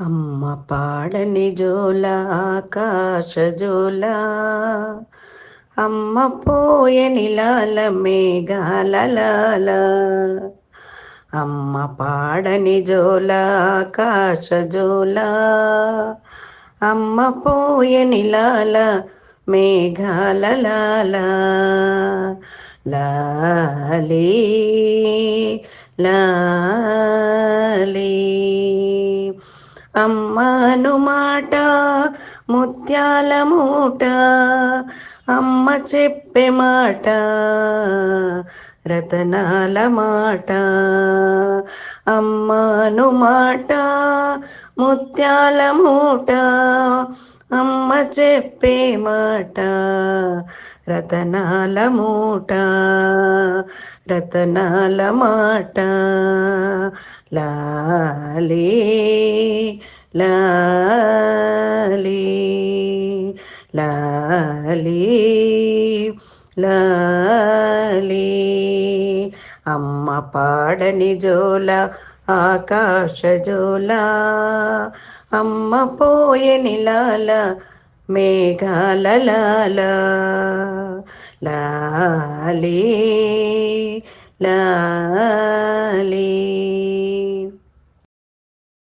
అమ్మ పాడని జోల ఆకాశ జోల. అమ్మ పోయని లాల మేఘాల అమ్మ పాడని జోల ఆకాశ జోల. అమ్మ పోయని లాల మేఘాల లాలీ. లా అమ్మను మాట ముత్యాల మూట అమ్మ చెప్పే మాట రతనాల మాట. అమ్మను మాట ముత్యాల మూట అమ్మ చెప్పే మాట రతనాల మూట. రతనాల మాట. లాలీ లాలీ లాలీ లాలీ. అమ్మ పాడని జోల ఆకాశ జోల అమ్మ పోయని లాల మేఘాల లాలే లాలీ.